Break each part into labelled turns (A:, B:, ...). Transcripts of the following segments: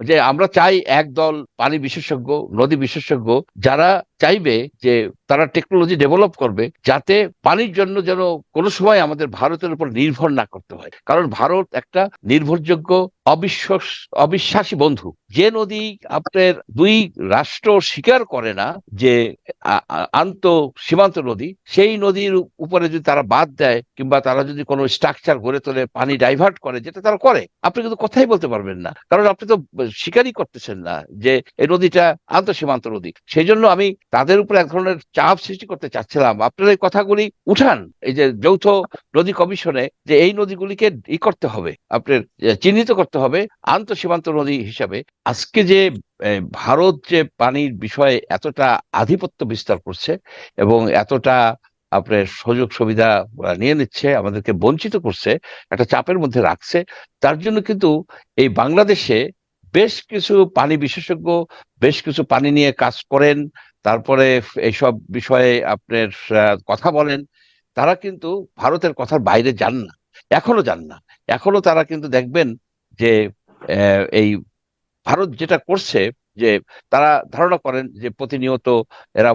A: যে আমরা চাই একদল পানি বিশেষজ্ঞ নদী বিশেষজ্ঞ যারা চাইবে যে তারা টেকনোলজি ডেভেলপ করবে যাতে পানির জন্য যেন কোনো সময় আমাদের ভারতের উপর নির্ভর না করতে হয়। কারণ ভারত একটা নির্ভরযোগ্য, অবিশ্বাস, অবিশ্বাসী বন্ধু। যে নদী আপনার দুই রাষ্ট্র স্বীকার করে না যে আন্ত সীমান্ত নদী, সেই নদীর উপরে যদি তারা বাদ দেয় কিংবা তারা যদি কোনো স্ট্রাকচার গড়ে তোলে, পানি ডাইভার্ট করে, যেটা তারা করে, আপনি কিন্তু কথাই বলতে পারবেন না। কারণ আপনি তো স্বীকারই করতেছেন না যে এই নদীটা আন্ত সীমান্ত নদী। সেই জন্য আমি তাদের উপর এক ধরনের চাপ সৃষ্টি করতে চাচ্ছিলাম। আপনার এই কথাগুলি উঠান, এই যে যৌথ নদী কমিশনে যে এই নদীগুলিকে ই করতে হবে, আপনার চিহ্নিত করতে হবে আন্ত সীমান্ত নদী হিসাবে। আজকে যে ভারত যে পানির বিষয়ে এতটা আধিপত্য বিস্তার করছে এবং এতটা আপনার সুযোগ সুবিধা নিয়ে নিচ্ছে, আমাদেরকে বঞ্চিত করছে, একটা চাপের মধ্যে রাখছে, তার জন্য কিন্তু এই বাংলাদেশে বেশ কিছু পানি বিশেষজ্ঞ, বেশ কিছু পানি নিয়ে কাজ করেন তারপরে এইসব বিষয়ে আপনার কথা বলেন। তারা কিন্তু ভারতের কথার বাইরে যান না, এখনও যান না। এখনও তারা কিন্তু দেখবেন যে এই ভারত যেটা করছে যে, তারা ধারণা করেন যে, প্রতিনিয়ত এরা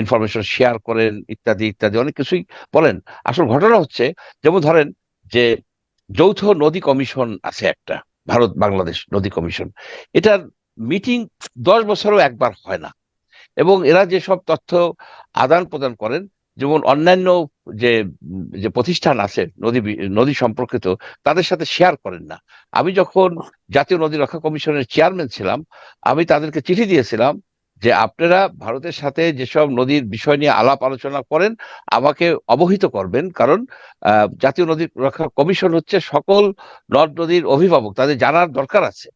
A: ইনফরমেশন শেয়ার করেন, ইত্যাদি ইত্যাদি, অনেক কিছুই বলেন। আসল ঘটনা হচ্ছে, যেমন ধরেন যে, যৌথ নদী কমিশন আছে একটা ভারত বাংলাদেশ নদী কমিশন। এটার মিটিং দশ বছরও একবার হয় না। এবং এরা যেসব তথ্য আদান প্রদান করেন যেমন অন্যান্য যে যে প্রতিষ্ঠান আছে নদী নদী সম্পর্কিত তাদের সাথে শেয়ার করেন না। আমি যখন জাতীয় নদী রক্ষা কমিশনের চেয়ারম্যান ছিলাম আমি তাদেরকে চিঠি দিয়েছিলাম যে আপনারা ভারতের সাথে যেসব নদীর বিষয় নিয়ে আলাপ আলোচনা করেন আমাকে অবহিত করবেন। কারণ জাতীয় নদী রক্ষা কমিশন হচ্ছে সকল নদ নদীর অভিভাবক তাদের জানার দরকার আছে।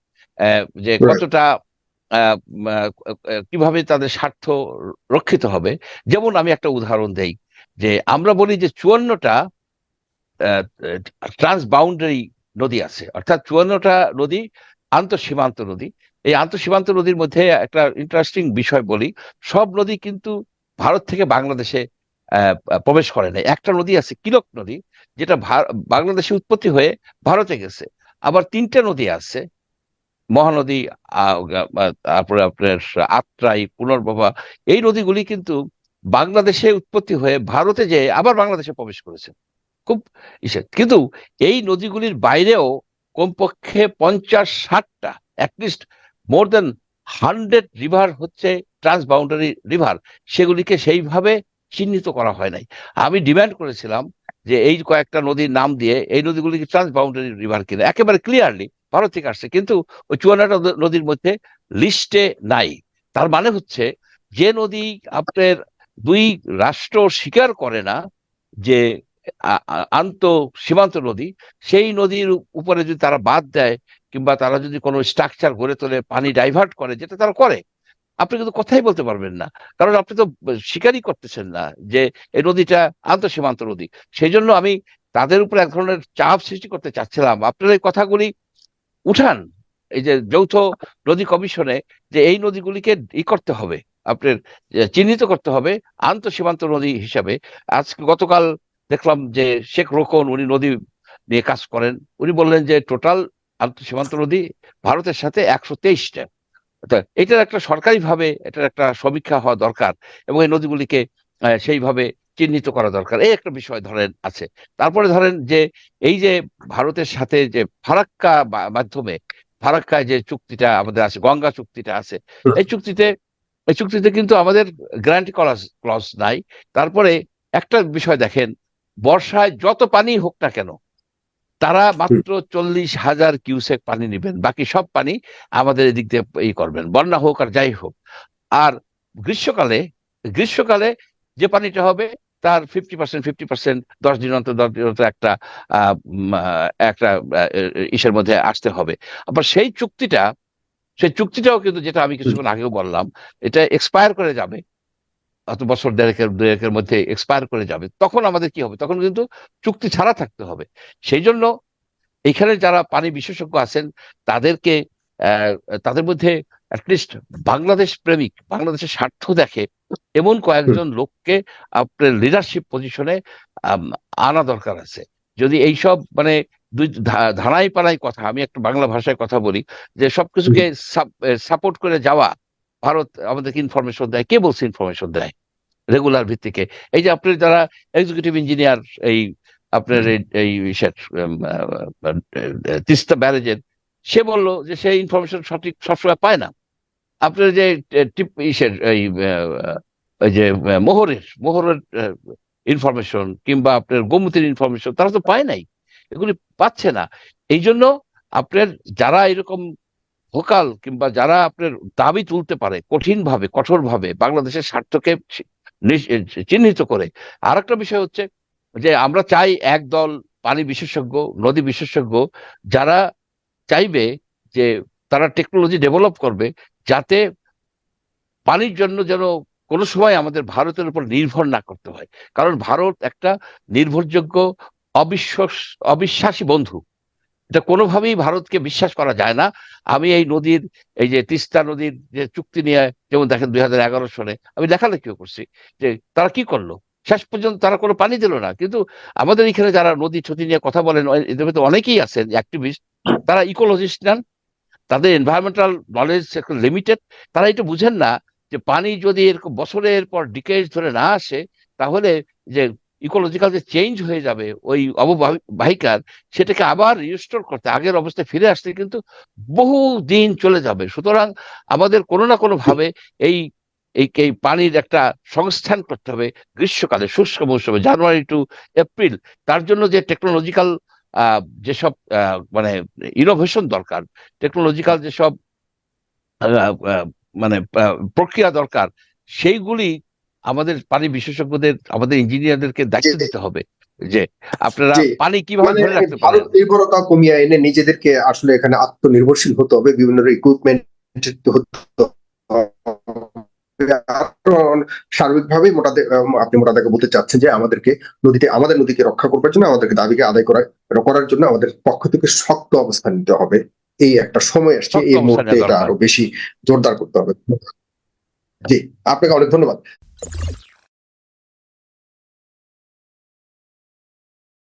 A: যে কতটা কীভাবে তাদের স্বার্থ রক্ষিত হবে? যেমন আমি একটা উদাহরণ দেই, যে আমরা বলি যে চুয়ান্নটা ট্রান্স বাউন্ডারি নদী আছে। অর্থাৎ চুয়ান্নটা নদী আন্তঃসীমান্ত নদী। এই আন্তঃসীমান্ত নদীর মধ্যে একটা ইন্টারেস্টিং বিষয় বলি, সব নদী কিন্তু ভারত থেকে বাংলাদেশে প্রবেশ করে নাই। একটা নদী আছে কিলক নদী, যেটা বাংলাদেশে উৎপত্তি হয়ে ভারতে গেছে। আবার তিনটা নদী আছে মহানদী তারপরে আপনার আত্রাই পুনর্বাবা এই নদীগুলি কিন্তু বাংলাদেশে উৎপত্তি হয়ে ভারতে যেয়ে আবার বাংলাদেশে প্রবেশ করেছে। খুব কিন্তু এই নদীগুলির বাইরেও কমপক্ষে পঞ্চাশ ষাটটা at least more than hundred river হচ্ছে ট্রান্স বাউন্ডারি রিভার সেগুলিকে সেইভাবে চিহ্নিত করা হয় নাই। আমি ডিমান্ড করেছিলাম যে এই কয়েকটা নদীর নাম দিয়ে এই নদীগুলিকে ট্রান্স বাউন্ডারি রিভার কিনা, একেবারে ক্লিয়ারলি ভারত থেকে আসছে। কিন্তু ওই চুয়ান্নটা নদীর মধ্যে লিস্টে নাই। তার মানে হচ্ছে যে নদী আপনার দুই রাষ্ট্র স্বীকার করে না যে আন্ত সীমান্ত নদী, সেই নদীর উপরে যদি তারা বাদ দেয় কিংবা তারা যদি কোনো স্ট্রাকচার গড়ে তোলে, পানি ডাইভার্ট করে, যেটা তারা করে, আপনি কিন্তু কথাই বলতে পারবেন না। কারণ আপনি তো স্বীকারই করতেছেন না যে এই নদীটা আন্ত সীমান্ত নদী। সেই জন্য আমি তাদের উপর এক ধরনের চাপ সৃষ্টি করতে চাচ্ছিলাম। আপনার এই কথাগুলি উঠান। এই যে যৌথ নদী কমিশনে যে এই নদীগুলিকে ই করতে হবে, আপনার চিহ্নিত করতে হবে আন্ত সীমান্ত নদী হিসাবে। আজকে গতকাল দেখলাম যে শেখ রোকন উনি নদী নিয়ে কাজ করেন। উনি বললেন যে টোটাল আন্ত সীমান্ত নদী ভারতের সাথে একশো তেইশটা। এটার একটা সরকারিভাবে এটার একটা সমীক্ষা হওয়া দরকার এবং এই নদীগুলিকে সেইভাবে চিহ্নিত করা দরকার। এই একটা বিষয় ধরেন আছে। তারপরে ধরেন যে এই যে ভারতের সাথে যে ফারাক্কা মাধ্যমে ফারাক্কায় যে চুক্তিটা আমাদের আছে গঙ্গা চুক্তিটা আছে এই চুক্তিতে এই চুক্তিতে কিন্তু আমাদের গ্যারান্টি ক্লজ ক্লজ নাই। তারপরে একটা বিষয় দেখেন বর্ষায় যত পানি হোক না কেন তারা মাত্র চল্লিশ হাজার কিউসেক পানি নেবেন। বাকি সব পানি আমাদের এদিক দিয়ে ই করবেন বন্যা হোক আর যাই হোক। আর গ্রীষ্মকালে গ্রীষ্মকালে যে পানিটা হবে তার ফিফটি পার্সেন্ট ফিফটি পার্সেন্ট দশ দিন অন্তর, দশ দিন অন্তর একটা একটা ইসের মধ্যে আসতে হবে। আবার সেই চুক্তিটা, সেই চুক্তিটাও কিন্তু যেটা আমি কিছুক্ষণ আগেও বললাম, এটা এক্সপায়ার করে যাবে, অত বছর দেড়েকের, দুয়েকের মধ্যে এক্সপায়ার করে যাবে, তখন আমাদের কি হবে? তখন কিন্তু চুক্তি ছাড়া থাকতে হবে। সেই জন্য এখানে যারা পানি বিশেষজ্ঞ আছেন, তাদেরকে তাদের মধ্যে অ্যাটলিস্ট বাংলাদেশ প্রেমিক বাংলাদেশের স্বার্থ দেখে এমন কয়েকজন লোককে আপনার লিডারশিপ পজিশনে আনা দরকার আছে। যদি এইসব মানে দুই ধা- ধানাই পানাই কথা আমি একটা বাংলা ভাষায় কথা বলি যে সবকিছুকে সাপোর্ট করে যাওয়া ভারত আমাদেরকে ইনফরমেশন দেয় কে বলছে ইনফরমেশন দেয়? রেগুলার ভিত্তিকে। এই যে আপনার যারা এক্সিকিউটিভ ইঞ্জিনিয়ার এই আপনার এই- তিস্তা ব্যারেজের সে বলল যে সে ইনফরমেশন সঠিক সবসময় পায় না। আপনার যে টিপ, ইসের এই যে মোহরের মোহরের ইনফরমেশন কিংবা আপনার গোমতির ইনফরমেশন তারা তো পায় নাই। এগুলি পাচ্ছে না। এই জন্য আপনার যারা এরকম ভোকাল কিংবা যারা আপনার দাবি তুলতে পারে কঠিন ভাবে কঠোর ভাবে বাংলাদেশের স্বার্থকে চিহ্নিত করে আর একটা বিষয় হচ্ছে যে আমরা চাই এক দল পানি বিশেষজ্ঞ, নদী বিশেষজ্ঞ যারা চাইবে যে তারা টেকনোলজি ডেভেলপ করবে যাতে পানির জন্য যেন কোনো সময় আমাদের ভারতের উপর নির্ভর না করতে হয়। কারণ ভারত একটা নির্ভরযোগ্য, অবিশ্বাস, অবিশ্বাসী বন্ধু। এটা কোনোভাবেই ভারতকে বিশ্বাস করা যায় না। আমি এই নদীর, এই যে তিস্তা নদীর যে চুক্তি নিয়ে, যেমন দেখেন দুই হাজার এগারো সনে আমি লেখালেখিও করছি যে তারা কি করল? শেষ পর্যন্ত তারা কোনো পানি দিল না। কিন্তু আমাদের এখানে যারা নদী ছতি নিয়ে কথা বলেন, এদের মধ্যে অনেকেই আছেন অ্যাক্টিভিস্ট তারা ইকোলজিস্ট নেন। তাদের এনভায়রনমেন্টাল নলেজ লিমিটেড তারা এটা বুঝেন না যে পানি যদি এরকম বছরের পর ডিকেজ ধরে না আসে, তাহলে যে ইকোলজিক্যাল যে চেঞ্জ হয়ে যাবে ওই অববাহিকার, সেটাকে আবার রিস্টোর করতে, আগের অবস্থায় ফিরে আসতে কিন্তু বহু দিন চলে যাবে। সুতরাং আমাদের কোনো না কোনো ভাবে এই এই এই পানির একটা সংস্থান করতে হবে গ্রীষ্মকালে, শুষ্ক মৌসুমে, জানুয়ারি টু এপ্রিল তার জন্য যে টেকনোলজিক্যাল যেসব মানে ইনোভেশন দরকার টেকনোলজিক্যাল যেসব মানে প্রক্রিয়া দরকার সেইগুলি আমাদের পানি বিশেষজ্ঞদের আমাদের ইঞ্জিনিয়ারদেরকে দায়িত্ব দিতে হবে যে আপনারা পানি কীভাবে
B: মানে
A: ধরে রাখতে পারেন।
B: নির্ভরতা কমিয়ে এনে নিজেদেরকে আসলে এখানে আত্মনির্ভরশীল হতে হবে বিভিন্ন ইকুইপমেন্ট সার্বিকভাবে মোটা আপনি মোটা দাগে বলতে চাচ্ছেন যে আমাদেরকে নদীতে আমাদের নদীকে রক্ষা করবার জন্য আমাদেরকে দাবিকে আদায় করা করার জন্য আমাদের পক্ষ থেকে শক্ত অবস্থান নিতে হবে। এই একটা সময় আসছে এই মুহূর্তে এটা আরও বেশি জোরদার করতে হবে। জি আপনাকে অনেক ধন্যবাদ।